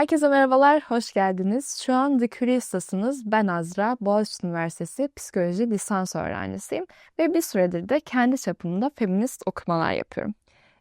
Herkese merhabalar, hoş geldiniz. Şu an The Curious'tasınız. Ben Azra, Boğaziçi Üniversitesi Psikoloji lisans öğrencisiyim ve bir süredir de kendi çapımda feminist okumalar yapıyorum.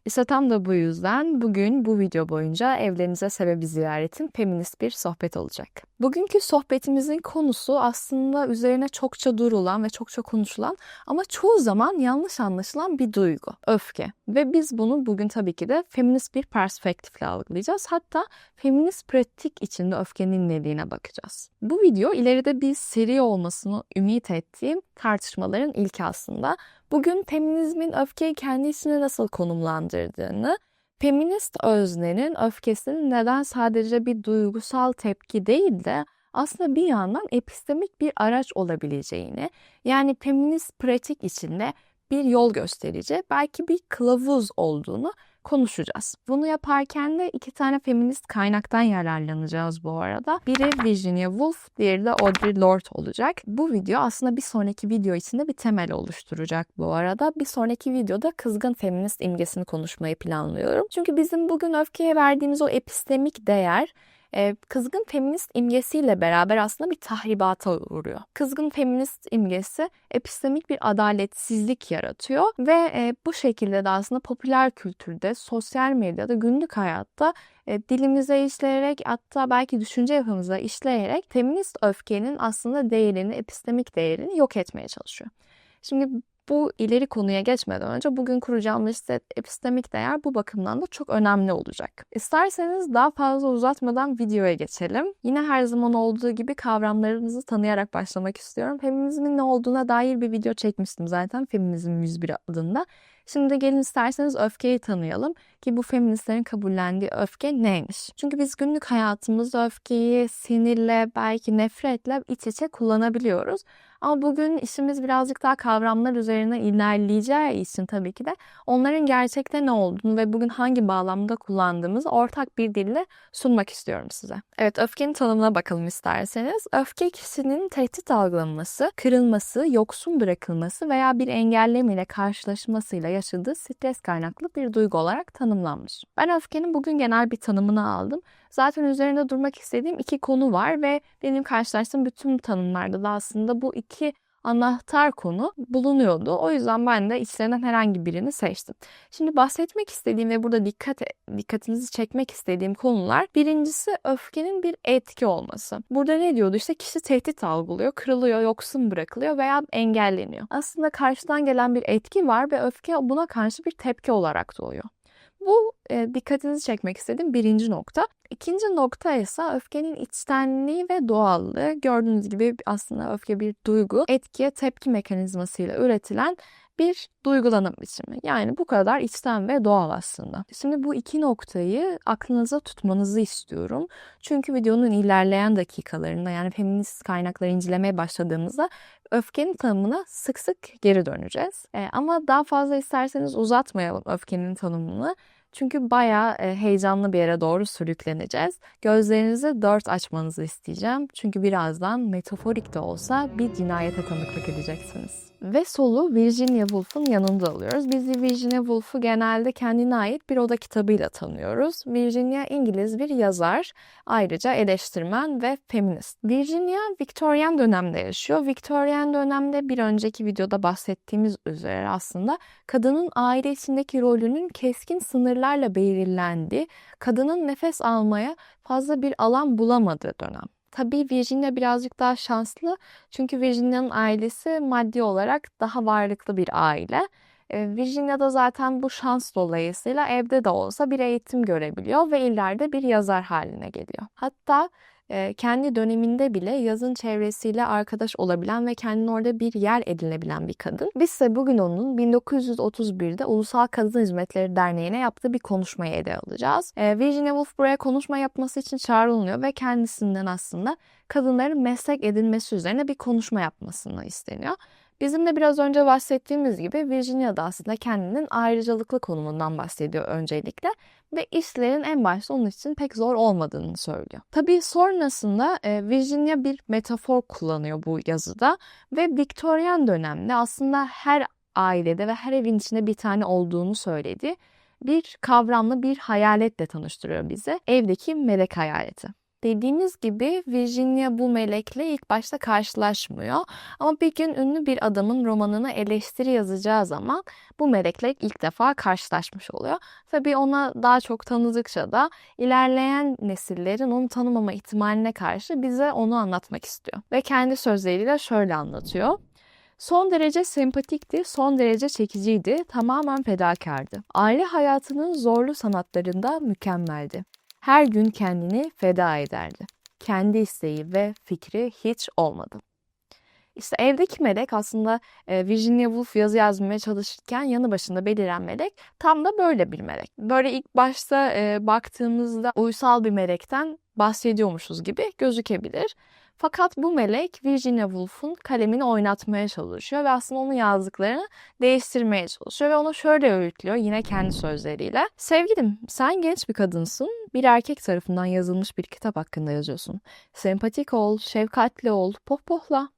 İşte tam da bu yüzden bugün bu video boyunca evlerinize sebebi ziyaretin feminist bir sohbet olacak. Bugünkü sohbetimizin konusu aslında üzerine çokça durulan ve çokça konuşulan ama çoğu zaman yanlış anlaşılan bir duygu, öfke. Ve biz bunu bugün tabii ki de feminist bir perspektifle algılayacağız. Hatta feminist pratik içinde öfkenin nediğine bakacağız. Bu video ileride bir seri olmasını ümit ettiğim tartışmaların ilki aslında. Bugün feminizmin öfkeyi kendi içine nasıl konumlandırdığını, feminist öznenin öfkesinin neden sadece bir duygusal tepki değil de aslında bir yandan epistemik bir araç olabileceğini, yani feminist pratik içinde bir yol gösterici, belki bir kılavuz olduğunu konuşacağız. Bunu yaparken de iki tane feminist kaynaktan yararlanacağız bu arada. Biri Virginia Woolf, diğeri de Audre Lorde olacak. Bu video aslında bir sonraki video içinde bir temel oluşturacak bu arada. Bir sonraki videoda kızgın feminist imgesini konuşmayı planlıyorum. Çünkü bizim bugün öfkeye verdiğimiz o epistemik değer kızgın feminist imgesiyle beraber aslında bir tahribata uğruyor. Kızgın feminist imgesi epistemik bir adaletsizlik yaratıyor ve bu şekilde de aslında popüler kültürde, sosyal medyada, günlük hayatta e, dilimize işleyerek hatta belki düşünce yapımıza işleyerek feminist öfkenin aslında değerini, epistemik değerini yok etmeye çalışıyor. Şimdi bu ileri konuya geçmeden önce bugün kuracağımız işte epistemik değer bu bakımdan da çok önemli olacak. İsterseniz daha fazla uzatmadan videoya geçelim. Yine her zaman olduğu gibi kavramlarımızı tanıyarak başlamak istiyorum. Feminizmin ne olduğuna dair bir video çekmiştim zaten Feminizm 101 adında. Şimdi gelin isterseniz öfkeyi tanıyalım ki bu feministlerin kabullendiği öfke neymiş? Çünkü biz günlük hayatımızda öfkeyi sinirle belki nefretle iç içe kullanabiliyoruz. Ama bugün işimiz birazcık daha kavramlar üzerine ilerleyeceği için tabii ki de onların gerçekte ne olduğunu ve bugün hangi bağlamda kullandığımızı ortak bir dille sunmak istiyorum size. Evet öfkenin tanımına bakalım isterseniz. Öfke kişinin tehdit algılaması, kırılması, yoksun bırakılması veya bir engelleme ile karşılaşmasıyla yaşadığı stres kaynaklı bir duygu olarak tanımlanmış. Ben öfkenin bugün genel bir tanımını aldım. Zaten üzerinde durmak istediğim iki konu var ve benim karşılaştığım bütün tanımlarda da aslında bu iki anahtar konu bulunuyordu. O yüzden ben de içlerinden herhangi birini seçtim. Şimdi bahsetmek istediğim ve burada dikkat dikkatinizi çekmek istediğim konular birincisi öfkenin bir etki olması. Burada ne diyordu? İşte kişi tehdit algılıyor, kırılıyor, yoksun bırakılıyor veya engelleniyor. Aslında karşıdan gelen bir etki var ve öfke buna karşı bir tepki olarak doğuyor. Bu e, dikkatinizi çekmek istediğim birinci nokta. İkinci nokta ise öfkenin içtenliği ve doğallığı. Gördüğünüz gibi aslında öfke bir duygu, etkiye tepki mekanizmasıyla üretilen bir duygulanım biçimi. Yani bu kadar içten ve doğal aslında. Şimdi bu iki noktayı aklınıza tutmanızı istiyorum. Çünkü videonun ilerleyen dakikalarında yani feminist kaynakları incelemeye başladığımızda öfkenin tanımına sık sık geri döneceğiz. E, ama daha fazla isterseniz uzatmayalım öfkenin tanımını. Çünkü bayağı e, heyecanlı bir yere doğru sürükleneceğiz. Gözlerinizi dört açmanızı isteyeceğim. Çünkü birazdan metaforik de olsa bir cinayete tanıklık edeceksiniz ve solu Virginia Woolf'un yanında alıyoruz. Biz Virginia Woolf'u genelde kendine ait bir oda kitabıyla tanıyoruz. Virginia İngiliz bir yazar, ayrıca eleştirmen ve feminist. Virginia Victorian dönemde yaşıyor. Victorian dönemde bir önceki videoda bahsettiğimiz üzere aslında kadının aile içindeki rolünün keskin sınırlarla belirlendiği, kadının nefes almaya fazla bir alan bulamadığı dönem. Tabii Virginia birazcık daha şanslı. Çünkü Virginia'nın ailesi maddi olarak daha varlıklı bir aile. Virginia da zaten bu şans dolayısıyla evde de olsa bir eğitim görebiliyor ve ileride bir yazar haline geliyor. Hatta kendi döneminde bile yazın çevresiyle arkadaş olabilen ve kendine orada bir yer edinebilen bir kadın. Biz ise bugün onun 1931'de Ulusal Kadın Hizmetleri Derneği'ne yaptığı bir konuşmayı ele alacağız. Virginia Woolf buraya konuşma yapması için çağrılıyor ve kendisinden aslında kadınların meslek edinmesi üzerine bir konuşma yapmasını isteniyor. Bizim de biraz önce bahsettiğimiz gibi Virginia da aslında kendinin ayrıcalıklı konumundan bahsediyor öncelikle ve işlerin en başta onun için pek zor olmadığını söylüyor. Tabii sonrasında e, Virginia bir metafor kullanıyor bu yazıda ve Victorian dönemde aslında her ailede ve her evin içinde bir tane olduğunu söyledi bir kavramla bir hayaletle tanıştırıyor bizi. Evdeki melek hayaleti. Dediğimiz gibi Virginia bu melekle ilk başta karşılaşmıyor. Ama bir gün ünlü bir adamın romanına eleştiri yazacağı zaman bu melekle ilk defa karşılaşmış oluyor. Tabii ona daha çok tanıdıkça da ilerleyen nesillerin onu tanımama ihtimaline karşı bize onu anlatmak istiyor. Ve kendi sözleriyle şöyle anlatıyor. Son derece sempatikti, son derece çekiciydi, tamamen fedakardı. Aile hayatının zorlu sanatlarında mükemmeldi her gün kendini feda ederdi. Kendi isteği ve fikri hiç olmadı. İşte evdeki melek aslında e, Virginia Woolf yazı yazmaya çalışırken yanı başında beliren melek tam da böyle bir melek. Böyle ilk başta e, baktığımızda uysal bir melekten bahsediyormuşuz gibi gözükebilir. Fakat bu melek Virginia Woolf'un kalemini oynatmaya çalışıyor ve aslında onun yazdıklarını değiştirmeye çalışıyor ve onu şöyle öğütlüyor yine kendi sözleriyle. Sevgilim sen genç bir kadınsın, bir erkek tarafından yazılmış bir kitap hakkında yazıyorsun. Sempatik ol, şefkatli ol, pohpohla,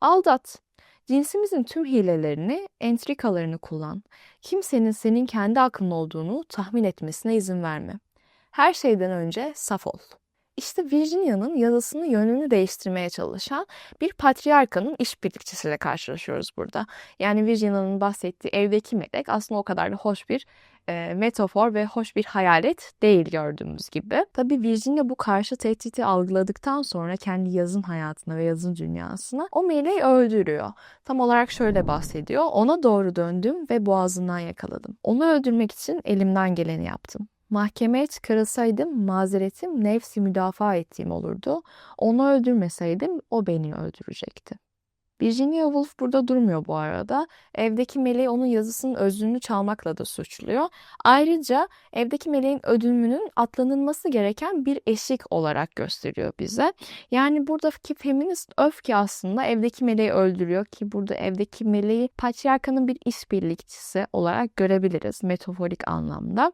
aldat. Cinsimizin tüm hilelerini, entrikalarını kullan. Kimsenin senin kendi aklın olduğunu tahmin etmesine izin verme. Her şeyden önce saf ol. İşte Virginia'nın yazısını yönünü değiştirmeye çalışan bir patriarkanın işbirlikçisiyle karşılaşıyoruz burada. Yani Virginia'nın bahsettiği evdeki melek aslında o kadar da hoş bir e, metafor ve hoş bir hayalet değil gördüğümüz gibi. Tabi Virginia bu karşı tehdidi algıladıktan sonra kendi yazın hayatına ve yazın dünyasına o meleği öldürüyor. Tam olarak şöyle bahsediyor. Ona doğru döndüm ve boğazından yakaladım. Onu öldürmek için elimden geleni yaptım. Mahkemeye çıkarılsaydım mazeretim nefsi müdafaa ettiğim olurdu. Onu öldürmeseydim o beni öldürecekti. Virginia Woolf burada durmuyor bu arada. Evdeki meleği onun yazısının özünü çalmakla da suçluyor. Ayrıca evdeki meleğin ödülünün atlanılması gereken bir eşik olarak gösteriyor bize. Yani buradaki feminist öfke aslında evdeki meleği öldürüyor ki burada evdeki meleği patriarkanın bir işbirlikçisi olarak görebiliriz metaforik anlamda.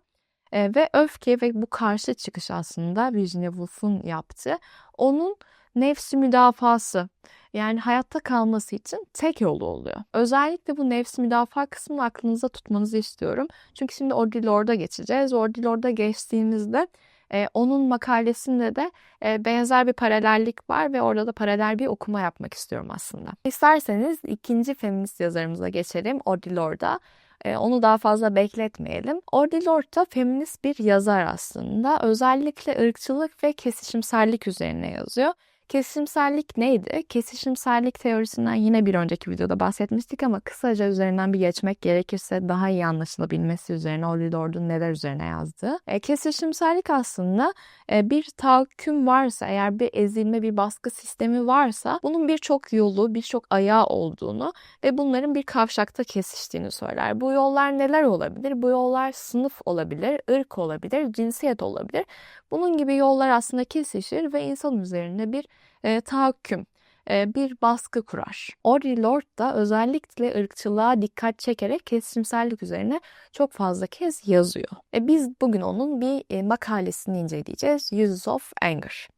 E, ve öfke ve bu karşı çıkış aslında Virginia Woolf'un yaptığı onun nefsi müdafası yani hayatta kalması için tek yolu oluyor. Özellikle bu nefsi müdafaa kısmını aklınıza tutmanızı istiyorum. Çünkü şimdi Audre Lorde'a geçeceğiz. Audre Lorde'a geçtiğimizde e, onun makalesinde de e, benzer bir paralellik var ve orada da paralel bir okuma yapmak istiyorum aslında. İsterseniz ikinci feminist yazarımıza geçelim Audre Lorde'a. E, onu daha fazla bekletmeyelim. Audre Lorde feminist bir yazar aslında. Özellikle ırkçılık ve kesişimsellik üzerine yazıyor. Kesişimsellik neydi? Kesişimsellik teorisinden yine bir önceki videoda bahsetmiştik ama kısaca üzerinden bir geçmek gerekirse daha iyi anlaşılabilmesi üzerine Audre Lorde'un neler üzerine yazdığı. E, kesişimsellik aslında e, bir tahakküm varsa, eğer bir ezilme, bir baskı sistemi varsa bunun birçok yolu, birçok ayağı olduğunu ve bunların bir kavşakta kesiştiğini söyler. Bu yollar neler olabilir? Bu yollar sınıf olabilir, ırk olabilir, cinsiyet olabilir. Bunun gibi yollar aslında kesişir ve insan üzerinde bir e, tahakküm, e, bir baskı kurar. Audre Lorde da özellikle ırkçılığa dikkat çekerek kesimsellik üzerine çok fazla kez yazıyor. E, biz bugün onun bir e, makalesini inceleyeceğiz. Uses of Anger.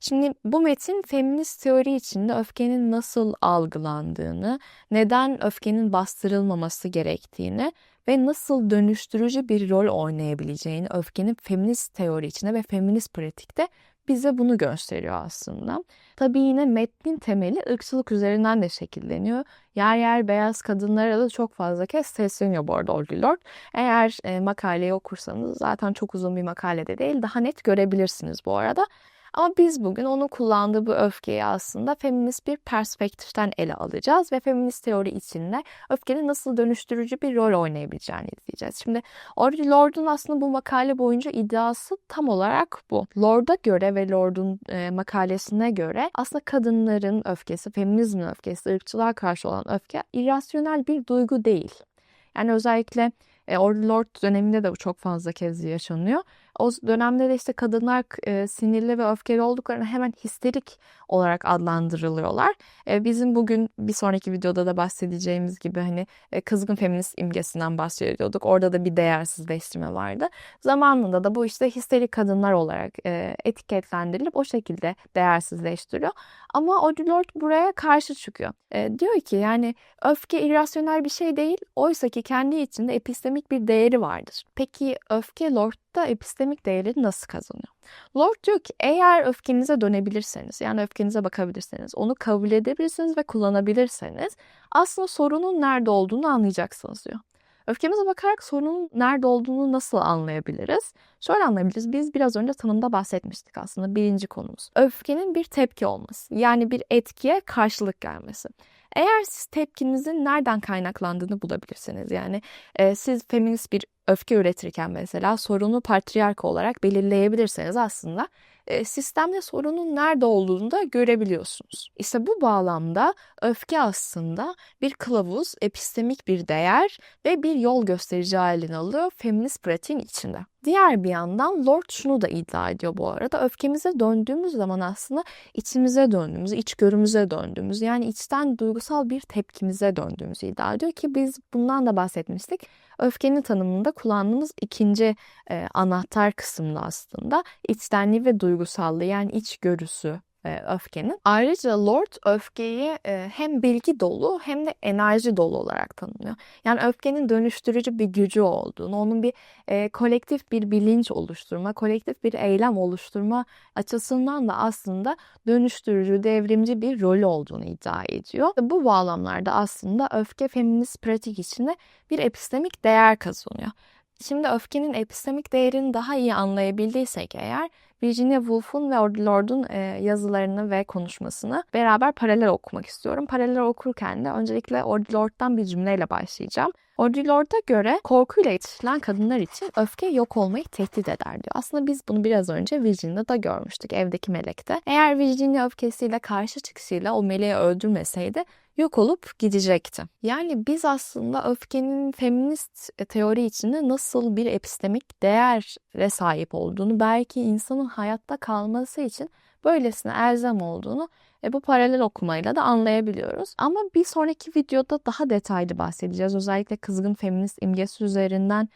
Şimdi bu metin feminist teori içinde öfkenin nasıl algılandığını, neden öfkenin bastırılmaması gerektiğini ve nasıl dönüştürücü bir rol oynayabileceğini öfkenin feminist teori içinde ve feminist pratikte bize bunu gösteriyor aslında. Tabii yine metnin temeli ırkçılık üzerinden de şekilleniyor. Yer yer beyaz kadınlara da çok fazla kez sesleniyor bu arada Audre Lorde. Eğer e, makaleyi okursanız zaten çok uzun bir makalede değil daha net görebilirsiniz bu arada. Ama biz bugün onun kullandığı bu öfkeyi aslında feminist bir perspektiften ele alacağız ve feminist teori içinde öfkenin nasıl dönüştürücü bir rol oynayabileceğini izleyeceğiz. Şimdi Audre Lorde'un aslında bu makale boyunca iddiası tam olarak bu. Lorde'a göre ve Lorde'un e, makalesine göre aslında kadınların öfkesi, feminizmin öfkesi, ırkçılığa karşı olan öfke irrasyonel bir duygu değil. Yani özellikle e, Lord döneminde de bu çok fazla kez yaşanıyor. O dönemde de işte kadınlar e, sinirli ve öfkeli olduklarını hemen histerik olarak adlandırılıyorlar. E, bizim bugün bir sonraki videoda da bahsedeceğimiz gibi hani e, kızgın feminist imgesinden bahsediyorduk. Orada da bir değersizleştirme vardı. Zamanında da bu işte histerik kadınlar olarak e, etiketlendirilip o şekilde değersizleştiriyor. Ama Audre Lorde buraya karşı çıkıyor. E, diyor ki yani öfke irrasyonel bir şey değil. Oysa ki kendi içinde epistemik bir değeri vardır. Peki öfke Lord'da epistemik değeri nasıl kazanıyor? Lord diyor ki eğer öfkenize dönebilirseniz yani öfkenize bakabilirseniz onu kabul edebilirsiniz ve kullanabilirseniz aslında sorunun nerede olduğunu anlayacaksınız diyor. Öfkemize bakarak sorunun nerede olduğunu nasıl anlayabiliriz? Şöyle anlayabiliriz. Biz biraz önce tanımda bahsetmiştik aslında birinci konumuz. Öfkenin bir tepki olması. Yani bir etkiye karşılık gelmesi. Eğer siz tepkinizin nereden kaynaklandığını bulabilirsiniz. Yani e, siz feminist bir öfke üretirken mesela sorunu patriark olarak belirleyebilirseniz aslında e, sistemde sorunun nerede olduğunu da görebiliyorsunuz. İşte bu bağlamda öfke aslında bir kılavuz, epistemik bir değer ve bir yol gösterici halini alıyor feminist pratiğin içinde. Diğer bir yandan Lord şunu da iddia ediyor bu arada. Öfkemize döndüğümüz zaman aslında içimize döndüğümüz, içgörümüze döndüğümüz yani içten duygusal bir tepkimize döndüğümüzü iddia ediyor ki biz bundan da bahsetmiştik. Öfkenin tanımında kullandığımız ikinci e, anahtar kısımda aslında içtenliği ve duygusallığı yani içgörüsü e, öfkenin. Ayrıca Lord öfkeyi e, hem bilgi dolu hem de enerji dolu olarak tanımlıyor. Yani öfkenin dönüştürücü bir gücü olduğunu, onun bir e, kolektif bir bilinç oluşturma, kolektif bir eylem oluşturma açısından da aslında dönüştürücü, devrimci bir rolü olduğunu iddia ediyor. Bu bağlamlarda aslında öfke feminist pratik içinde bir epistemik değer kazanıyor. Şimdi öfkenin epistemik değerini daha iyi anlayabildiysek eğer Virginia Woolf'un ve Audre Lorde'un e, yazılarını ve konuşmasını beraber paralel okumak istiyorum. Paralel okurken de öncelikle Audre Lorde'dan bir cümleyle başlayacağım. Audre Lorde'a göre korkuyla yetiştirilen kadınlar için öfke yok olmayı tehdit eder diyor. Aslında biz bunu biraz önce Virginia'da görmüştük evdeki melekte. Eğer Virginia öfkesiyle karşı çıkışıyla o meleği öldürmeseydi yok olup gidecekti. Yani biz aslında öfkenin feminist teori içinde nasıl bir epistemik değere sahip olduğunu, belki insanın hayatta kalması için böylesine elzem olduğunu e, bu paralel okumayla da anlayabiliyoruz. Ama bir sonraki videoda daha detaylı bahsedeceğiz. Özellikle kızgın feminist imgesi üzerinden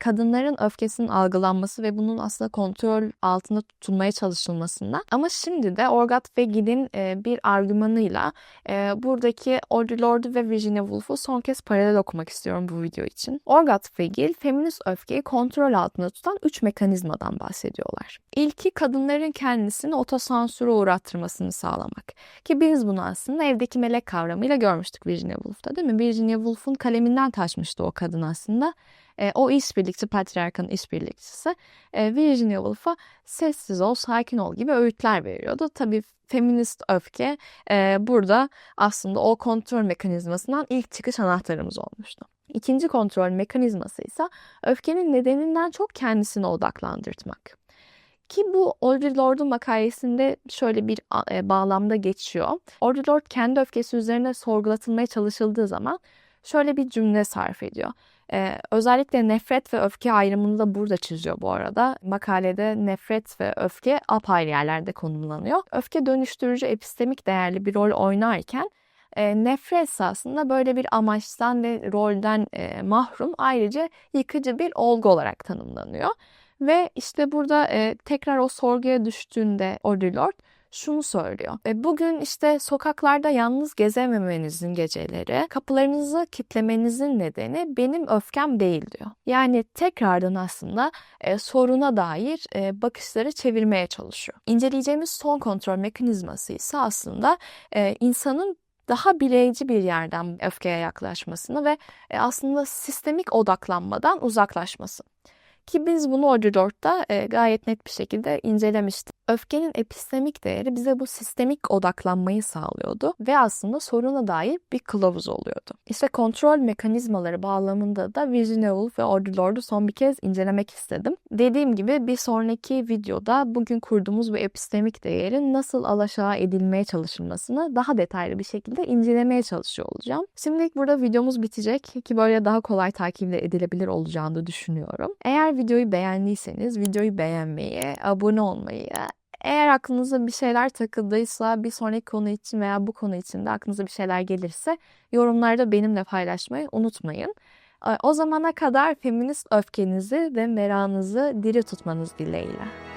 kadınların öfkesinin algılanması ve bunun aslında kontrol altında tutulmaya çalışılmasından. Ama şimdi de Orgat ve Gid'in bir argümanıyla buradaki Audre Lorde ve Virginia Woolf'u son kez paralel okumak istiyorum bu video için. Orgat ve Gil feminist öfkeyi kontrol altında tutan üç mekanizmadan bahsediyorlar. İlki kadınların kendisini otosansüre uğrattırmasını sağlamak. Ki biz bunu aslında evdeki melek kavramıyla görmüştük Virginia Woolf'ta değil mi? Virginia Woolf'un kaleminden taşmıştı o kadın aslında. E, o işbirlikçi patriarkanın işbirlikçisi e, Virginia Woolf'a sessiz ol, sakin ol gibi öğütler veriyordu. Tabii feminist öfke e, burada aslında o kontrol mekanizmasından ilk çıkış anahtarımız olmuştu. İkinci kontrol mekanizması ise öfkenin nedeninden çok kendisine odaklandırtmak. Ki bu Audre Lorde'un makalesinde şöyle bir bağlamda geçiyor. Audre Lorde kendi öfkesi üzerine sorgulatılmaya çalışıldığı zaman şöyle bir cümle sarf ediyor. Ee, özellikle nefret ve öfke ayrımını da burada çiziyor bu arada. Makalede nefret ve öfke apayrı yerlerde konumlanıyor. Öfke dönüştürücü epistemik değerli bir rol oynarken e, nefret aslında böyle bir amaçtan ve rolden e, mahrum ayrıca yıkıcı bir olgu olarak tanımlanıyor. Ve işte burada e, tekrar o sorguya düştüğünde Audre Lorde şunu söylüyor. E, bugün işte sokaklarda yalnız gezememenizin geceleri, kapılarınızı kitlemenizin nedeni benim öfkem değil diyor. Yani tekrardan aslında e, soruna dair e, bakışları çevirmeye çalışıyor. İnceleyeceğimiz son kontrol mekanizması ise aslında e, insanın daha bireyci bir yerden öfkeye yaklaşmasını ve e, aslında sistemik odaklanmadan uzaklaşması. Ki biz bunu Lorde'da e, gayet net bir şekilde incelemiştik. Öfkenin epistemik değeri bize bu sistemik odaklanmayı sağlıyordu ve aslında soruna dair bir kılavuz oluyordu. İşte kontrol mekanizmaları bağlamında da Virginia Woolf ve Audre son bir kez incelemek istedim. Dediğim gibi bir sonraki videoda bugün kurduğumuz bu epistemik değerin nasıl alaşağı edilmeye çalışılmasını daha detaylı bir şekilde incelemeye çalışıyor olacağım. Şimdilik burada videomuz bitecek ki böyle daha kolay takip edilebilir olacağını düşünüyorum. Eğer Videoyu beğendiyseniz videoyu beğenmeyi, abone olmayı, eğer aklınıza bir şeyler takıldıysa bir sonraki konu için veya bu konu için de aklınıza bir şeyler gelirse yorumlarda benimle paylaşmayı unutmayın. O zamana kadar feminist öfkenizi ve merakınızı diri tutmanız dileğiyle.